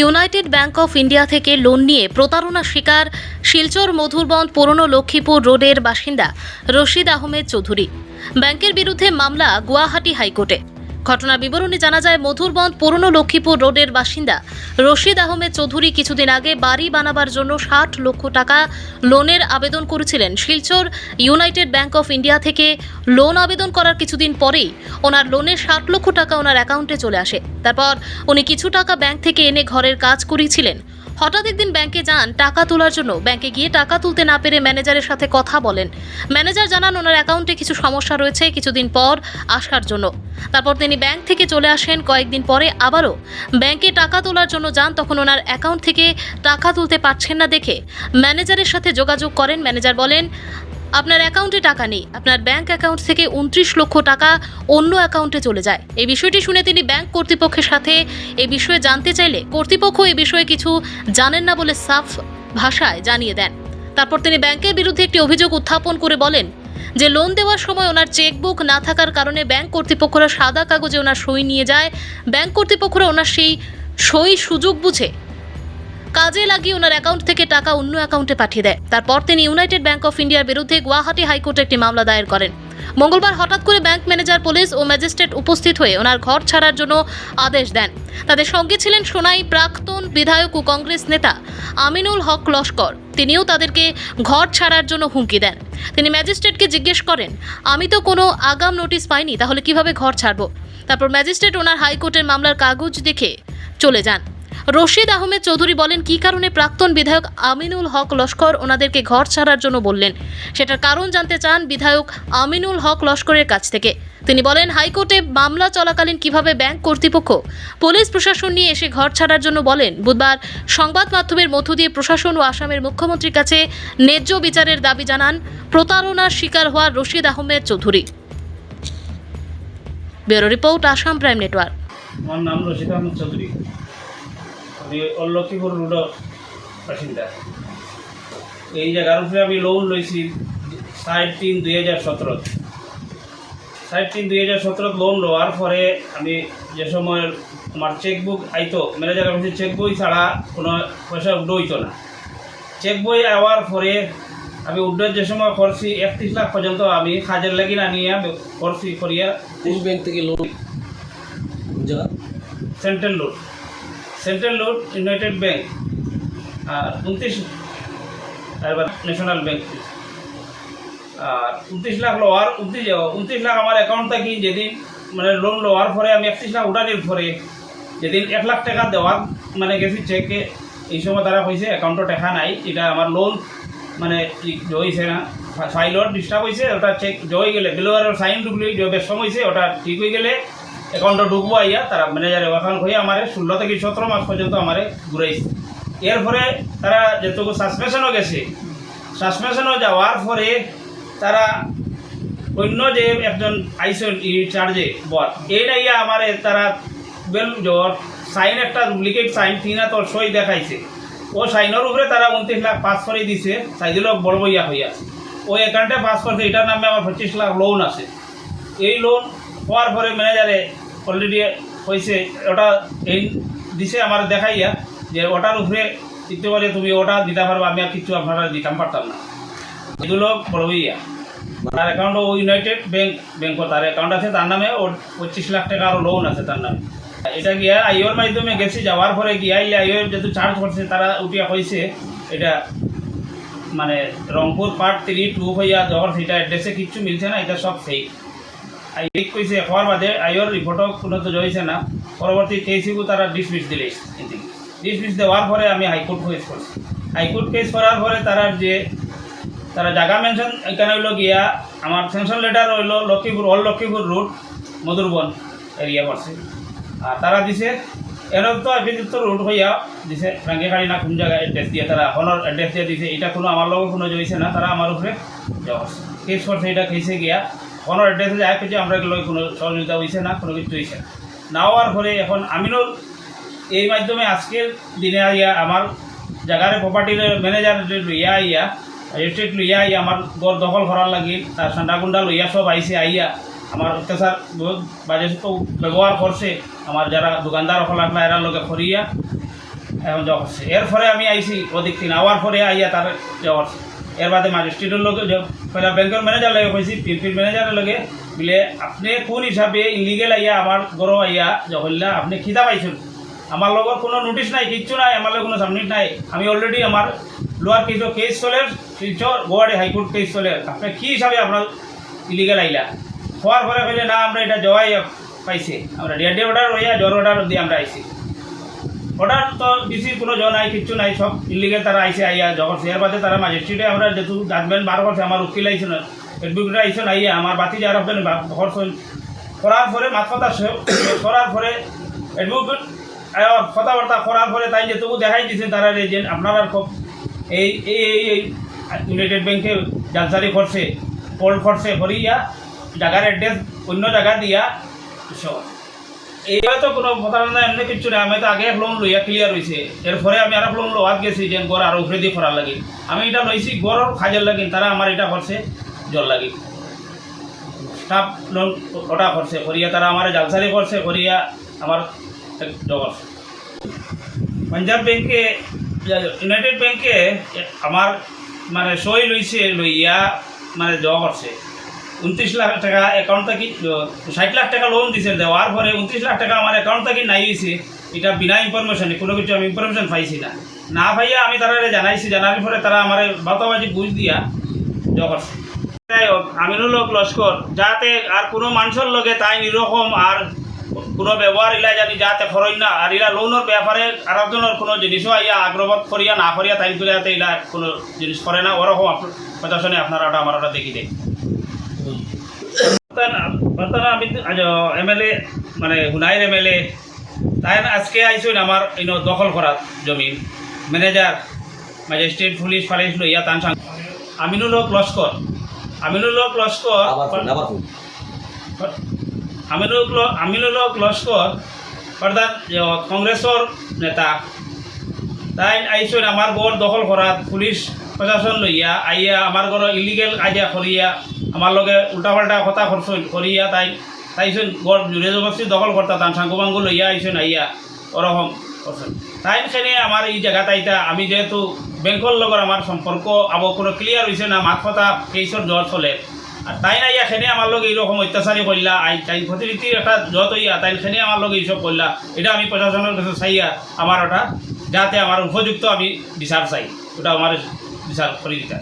United Bank of India থেকে loan নিয়ে প্রতারণা শিকার শিলচর মধুরবন্দ পুরনো লক্ষ্মীপুর রোডের বাসিন্দা রশিদ আহমেদ চৌধুরী। ব্যাংকের বিরুদ্ধে মামলা গুয়াহাটি হাইকোর্টে। ঘটনার বিবরণী জানা যায়, মধুরবন পুরনো লক্ষ্মীপুর রোডের বাসিন্দা রশিদ আহমেদ চৌধুরী কিছুদিন আগে বাড়ি বানাবার জন্য ষাট লক্ষ টাকা লোনের আবেদন করেছিলেন। Silchar United Bank of India থেকে লোন আবেদন করার কিছুদিন পরেই ওনার লোনের ষাট লক্ষ টাকা ওনার অ্যাকাউন্টে চলে আসে। তারপর উনি কিছু টাকা ব্যাংক থেকে এনে ঘরের কাজ করিয়েছিলেন হঠাৎ একদিন ব্যাংকে যান, টাকা তোলার জন্য। ব্যাংকে গিয়ে টাকা তুলতে না পেরে ম্যানেজারের সাথে কথা বলেন। ম্যানেজার জানান, ওনার অ্যাকাউন্টে কিছু সমস্যা রয়েছে, কিছুদিন পর আসার জন্য। তারপর তিনি ব্যাংক থেকে চলে আসেন। কয়েকদিন পরে আবারও ব্যাংকে টাকা তোলার জন্য যান, তখন ওনার অ্যাকাউন্ট থেকে টাকা তুলতে পারছেন না দেখে ম্যানেজারের সাথে যোগাযোগ করেন। ম্যানেজার বলেন আপনার অ্যাকাউন্টে টাকা নেই। আপনার ব্যাংক অ্যাকাউন্ট থেকে উনত্রিশ লক্ষ টাকা অন্য অ্যাকাউন্টে চলে যায়। এই বিষয়টি শুনে তিনি ব্যাংক কর্তৃপক্ষের সাথে এই বিষয়ে জানতে চাইলে কর্তৃপক্ষ এই বিষয়ে কিছু জানেন না বলে সাফ ভাষায় জানিয়ে দেন। তারপর তিনি ব্যাংকের বিরুদ্ধে একটি অভিযোগ উত্থাপন করে বলেন যে, লোন দেওয়ার সময় ওনার চেকবুক না থাকার কারণে ব্যাংক কর্তৃপক্ষরা সাদা কাগজে ওনার সই নিয়ে যায়। ব্যাংক কর্তৃপক্ষরা ওনার সেই সই সুযোগ বুঝে কাজে লাগিয়ে ওনার অ্যাকাউন্ট থেকে টাকা অন্য অ্যাকাউন্টে পাঠিয়ে দেয়। তারপর তিনি ইউনাইটেড ব্যাংক অফ ইন্ডিয়ার বিরুদ্ধে গুয়াহাটি হাইকোর্টে একটি মামলা দায়ের করেন। মঙ্গলবার হঠাৎ করে ব্যাংক ম্যানেজার, পুলিশ ও ম্যাজিস্ট্রেট উপস্থিত হয়ে ওনার ঘর ছাড়ার জন্য আদেশ দেন। তাদের সঙ্গে ছিলেন সোনাই প্রাক্তন বিধায়ক ও কংগ্রেস নেতা আমিনুল হক লস্কর। তিনিও তাদেরকে ঘর ছাড়ার জন্য হুমকি দেন। তিনি ম্যাজিস্ট্রেটকে জিজ্ঞেস করেন, আমি তো কোনো আগাম নোটিশ পাইনি, তাহলে কীভাবে ঘর ছাড়বো? তারপর ম্যাজিস্ট্রেট ওনার হাইকোর্টের মামলার কাগজ দেখে চলে যান। রশিদ আহমেদ চৌধুরী বলেন, কি কারণে প্রাক্তন বিধায়ক আমিনুল হক লস্কর ওনাদেরকে ঘর ছাড়ার জন্য বললেন? সেটার কারণ জানতে চান বিধায়ক আমিনুল হক লস্করের কাছ থেকে। তিনি বলেন, হাইকোর্টে মামলা চলাকালীন কীভাবে ব্যাংক কর্তৃপক্ষ, পুলিশ প্রশাসন নিয়ে এসে ঘর ছাড়ার জন্য বলেন, বুধবার সংবাদ মাধ্যমের মধ্য দিয়ে প্রশাসন ও আসামের মুখ্যমন্ত্রীর কাছে ন্যায্য বিচারের দাবি জানান প্রতারণার শিকার হওয়া Rashid Ahmed Chowdhury. Bureau report, Assam Prime Network. আমার নাম রশিদ আহমদ চৌধুরী। আমি অলক্ষীপুর রোডর বাসিন্দা। এই জায়গার উপরে আমি লোন লইছি ষাট তিন দুই হাজার সতেরো ষাট তিন দুই হাজার সতেরো লোন লওয়ার পরে আমি যে সময় আমার চেকবুক আইতো ম্যানেজার অফিসে চেক বই ছাড়া কোনো পয়সা উঠইতো না। চেক বই আওয়ার পরে আমি উড্ডের যে সময় করছি একত্রিশ লাখ পর্যন্ত আমি কাজের না নিয়ে করছি করিয়া ব্যাংক থেকে loan central load central load United Bank আর উনত্রিশ এবার ন্যাশনাল ব্যাংক আর উনত্রিশ লাখ লওয়ার উনত্রিশ উনত্রিশ লাখ আমার অ্যাকাউন্ট থাকি যেদিন মানে লোন লওয়ার পরে, আমি একত্রিশ লাখ উঠানির পরে, যেদিন এক লাখ টাকা দেওয়ার মানে গেছি চেকে এই সময় তারা কইছে অ্যাকাউন্টে টাকা নাই, এটা আমার লোন মানে হয়েছে না ফাইলর ডিস্টার্ব হয়েছে ওটা চেক জয় গেলে বিলোয়ার সাইন ডুবলি ঢুকলে বেশম হয়েছে ওটা ঠিক হয়ে গেলে অ্যাকাউন্টে ঢুকবো, আইয়া তারা ম্যানেজার অ্যাকাউন্ট হয়ে আমার ষোলো থেকে সতেরো মাস পর্যন্ত আমার ঘুরাইছে। এরপরে তারা যেটুকু সাসপেনশনও গেছে সাসপেনশনও যাওয়ার পরে তারা অন্য যে একজন আইসন ই চার্জে বল এইটা ইয়া আমার তারা বেল সাইন একটা ডুপ্লিকেট সাইন তিনা তোর সই দেখাইছে। ও সাইনের উপরে তারা উনত্রিশ লাখ পাস করে দিছে, সাইদিল বড় বইয়া হইয়া। ওই অ্যাকাউন্টে পাস করছে, এটার নামে আমার পঁচিশ লাখ লোন আছে। এই লোন হওয়ার পরে ম্যানেজারে অলরেডি হয়েছে, ওটা এই দিছে আমার দেখাইয়া যে ওটার উপরে দিতে পারে তুমি ওটা দিতে পারবে, আমি আর কিছু আপনারা দিতাম পারতাম না। এগুলো বড় হইয়া তার অ্যাকাউন্ট ও ইউনাইটেড ব্যাংক ব্যাংক তার অ্যাকাউন্ট আছে, তার নামে ওর পঁচিশ লাখ টাকা আরও লোন আছে তার নামে। এটা গিয়া আইওর মাধ্যমে গেছি, যাওয়ার পরে গিয়া এই আইওর যেহেতু চার্জ করছে, তারা উঠিয়া হয়েছে এটা মানে রংপুর পার্ট থ্রি টু হইয়া, যখন সেটা অ্যাড্রেসে কিচ্ছু মিলছে না, এটা সব ফেক আই ঠিক কইছে, হওয়ার বাদে আইওর রিপোর্টও কোনো তো জয়েছে না পরবর্তী কেসিবু তারা ডিসমিস দিলে। ডিসমিস দেওয়ার পরে আমি হাইকোর্ট কেস করছি হাইকোর্ট কেস করার পরে তারা যে তারা জায়গা মেনশন এখানে হইল গিয়া আমার সেনশন লেটার হইল Lakshmipur all Lakshmipur route Madhurban area পড়ছে আর তারা দিছে এর তো অভিযুক্ত রুট হইয়া দিছে রাঙ্গিখাড়ি না কোন জায়গায় অ্যাড্রেস দিয়ে তারা হনর অ্যাড্রেস দিয়ে দিছে এটা কোনো আমার লগে কোনো জইছে না তারা আমার উপরে। কেস করছে এটা কেসে গিয়া হনর অ্যাড্রেসে যায় কিছু আমরা লগে কোনো সহযোগিতা হয়েছে না, কোনো কিছু হয়েছে না। না হওয়ার পরে এখন আমিনুল এই মাধ্যমে আজকের দিনে আইয়া আমার জায়গার প্রপার্টির ম্যানেজার ইয়া আইয়া রেজিস্ট্রেট লইয়া আইয়া আমার গড় দখল করার লাগি, তার সান্ডা গুন্ডা লইয়া সব আইসে আইয়া আমার অত্যাচার বহুত বাজে ব্যবহার করছে, আমার যারা দোকানদার হল লাগলা এরা লগে খরিয়া এখন যাওয়া করছে। এরপরে আমি আইছি ওদিক থেকে আওয়ার পরে আইয়া তার যাওয়া করছে। এর বাদে ম্যাজিস্ট্রেটের লোক পয়লা ব্যাংকের ম্যানেজার লাগে কইছি পিএনপির ম্যানেজারের লগে, বলে, আপনি কোন হিসাবে ইলিগেল আইয়া আমার গরো আইয়া, জহল্লা, আপনি খিদা পাইছেন? আমার লগর কোনো নোটিশ নাই, কিচ্ছু নাই আমার কোনো সাবমিট নাই। আমি অলরেডি আমার লোয়ার কেস কেস চলে শিলচর গুয়াহাটি হাইকোর্ট কেস চলে। আপনি কি হিসাবে আপনার ইলিগেল আইলা? হওয়ার পরে কইলে, না, আমরা এটা জবাই পাইছে। আমরা ডিআরডি অর্ডার হইয়া জ্বর অর্ডার দিয়ে আমরা আইছি। অর্ডার তো দিছি কোনো জন নাই, কিচ্ছু নাই, সব ইলিগেল তারা আইসে আইয়া যখন শেয়ার বাদে তারা ম্যাজিস্ট্রেটে আমরা যেহেতু জাজমেন্ট বার করছে, আমার উকিল আইসে না এডভোকেট আইসে আইয়া আমার বাতি যারা হবেন হরছেন করার পরে মাত কথা করার পরে এডভোকেট কথাবার্তা করার পরে তাই যেটুকু দেখাই দিয়েছেন তারা যে আপনারা খুব এই এই এই ইউনাইটেড ব্যাংকে জালসারি করছে পোল করছে করিয়া জায়গার অ্যাড্রেস অন্য জায়গা দিয়া সব এইভাবে তো কোনো প্রতারণা এমনি কিচ্ছু নেই। আমি তো আগে এক লোন লইয়া ক্লিয়ার হয়েছে এরপরে আমি আর লোন লোয়াত গেছি যে গড় আর উপরে দিয়ে করার লাগে আমি এটা লইছি গড়র খাজের লাগিন তারা আমার এটা করছে জল লাগি স্টাফ লোন ওটা করছে করিয়া তারা আমার জালসারি করছে করিয়া আমার জগর পাঞ্জাব ব্যাংকে ইউনাইটেড ব্যাংকে আমার মানে সই লইছে লইয়া মানে জব করছে উনত্রিশ লাখ টাকা অ্যাকাউন্ট থেকে ষাট লাখ টাকা লোন দিছে, দেওয়ার পরে উনত্রিশ লাখ টাকা আমার অ্যাকাউন্ট থেকে নাই হয়েছে এটা বিনা ইনফরমেশনে কোনো কিছু আমি ইনফরমেশন পাইছি না। না পাইয়া আমি তারা জানাইছি জানার পরে তারা আমার বাতাবাজি বুঝ দিয়া হোক, আমিনুল হক, লস্কর, যাতে আর কোনো মানুষের লগে তাই নিরকম আর কোনো ব্যবহার ইলা জানি যাতে খরচ না, আর ইলা লোনের ব্যাপারে আর একজনের কোনো জিনিসও আইয়া আগ্রহ করিয়া না করিয়া তাই যাতে ইলা কোনো জিনিস করে না, ওরকম প্রশাসনে আপনারা ওটা আমার ওটা দেখি দেয় এম এল এ মানে হুনাইর এম এল এ তাই আজকে আইসুন আমার ইন দখল করার জমিন। ম্যানেজার ম্যাজিস্ট্রেট পুলিশ ফালিশ লইয়া তান সাং আমিনুল হক লস্কর আমিনুল হক লস্কর আমিনুল আমিনুল হক লস্কর অর্থাৎ কংগ্রেসর নেতা। তাই আইসুন আমার গড় দখল করাত পুলিশ প্রশাসন লইয়া, আইয়া আমার ঘর ইলিগেল কাজিয়া করিয়া আমার লগে উল্টাপাল্টা কথা করছুন করিয়া তাই তাইছুন গড় জুড়ে জবস্তি দখল করতা তান সাঙ্গু বাঙ্গু লইয়া আইসুন আইয়া ওরকম করছেন তাই সেনে আমার এই জায়গা তাইটা আমি যেহেতু বেঙ্কর লগর আমার সম্পর্ক আবো কোনো ক্লিয়ার হয়েছে না, মাত কথা কেসর জ্বর চলে। আর তাই না ইয়া সেনে আমার লগে এইরকম অত্যাচারী করলা আই, তাই প্রতিনিধির একটা যত ইয়া তাই সেনে আমার লগে এইসব করলা এটা আমি প্রশাসনের কাছে চাইয়া আমার ওটা যাতে আমার উপযুক্ত আমি বিচার চাই। ওটা আমার বিচার করে দিতে